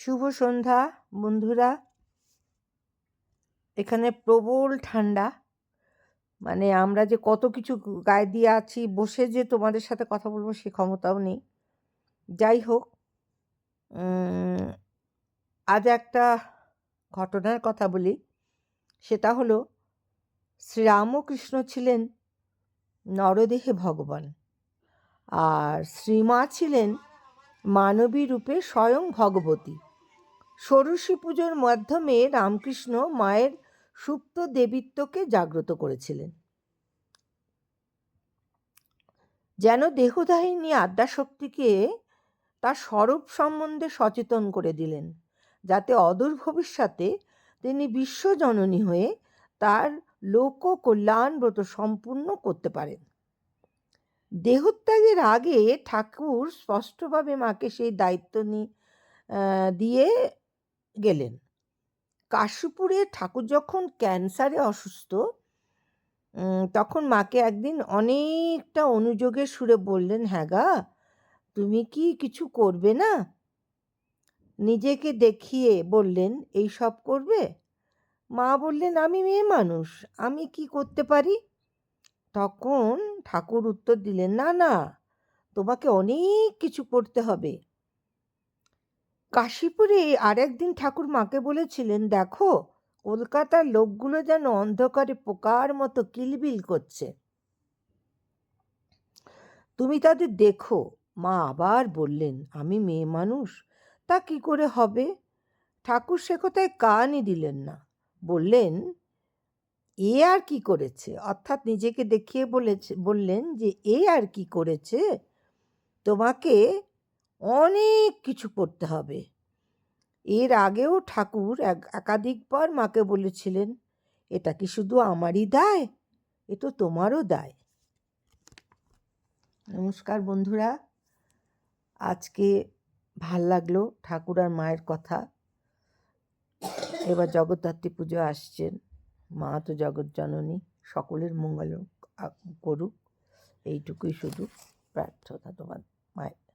শুভ সন্ধ্যা, বন্ধুরা। এখানে প্রবল ঠান্ডা। মানে আমরা যে কত কিছু গায়ে দিয়ে আছি, বসে যে তোমাদের সাথে কথা বলব সে ক্ষমতাও নেই। যাই হোক আজ একটা ঘটনার কথা বলি। সেটা হলো, শ্রীরামকৃষ্ণ ছিলেন নরদেহে ভগবান। আর শ্রীমা ছিলেন মানবী রূপে স্বয়ং ভগবতী। ষোড়শী পুজোর মাধ্যমে রামকৃষ্ণ মায়ের সুপ্ত দেবীত্বকে জাগ্রত করেছিলেন। যেন দেহদাহিনী আদ্যাশক্তিকে তার স্বরূপ সম্বন্ধে সচেতন করে দিলেন, যাতে অদূর ভবিষ্যতে তিনি বিশ্বজননী হয়ে তার লোক কল্যাণ ব্রত সম্পূর্ণ করতে পারেন। দেহত্যাগের আগে ঠাকুর স্পষ্টভাবে মাকে সেই দায়িত্ব নিয়ে দিয়ে গেলেন। কাশীপুরে ঠাকুর যখন ক্যান্সারে অসুস্থ তখন মাকে একদিন অনেকটা অনুযোগের সুরে বললেন হ্যাঁ তুমি কি কিছু করবে না? নিজেকে দেখিয়ে বললেন, এই সব করবে? মা বললেন, আমি মেয়ে মানুষ, আমি কি করতে পারি? তখন ঠাকুর উত্তর দিলেন, না না, তোমাকে অনেক কিছু করতে হবে। কাশীপুরে আরেকদিন ঠাকুর মাকে বলেছিলেন, দেখো, কলকাতার লোকগুলো যেন অন্ধকারে পোকার মতো কিলবিল করছে। তুমি তাদের দেখো। মা আবার বললেন, আমি মেয়ে মানুষ, তা কি করে হবে? ঠাকুর সে কথায় কানই দিলেন না। বললেন, এ আর কি করেছে? অর্থাৎ নিজেকে দেখিয়ে বলেছে, বললেন যে, এ আর কি করেছে? তোমাকে অনেক কিছু করতে হবে। এর আগেও ঠাকুর এক, একাধিকবার মাকে বলেছিলেন, এটা কি শুধু আমারই দায়? এ তো তোমারও দায়। নমস্কার বন্ধুরা। আজকে ভালো লাগল ঠাকুর আর মায়ের কথা। এবার জগদ্ধাত্রী পুজো আসছেন। মা তো জগৎ জননী, সকলের মঙ্গল করুক। এইটুকুই শুধু প্রার্থনা তোমার মায়ের।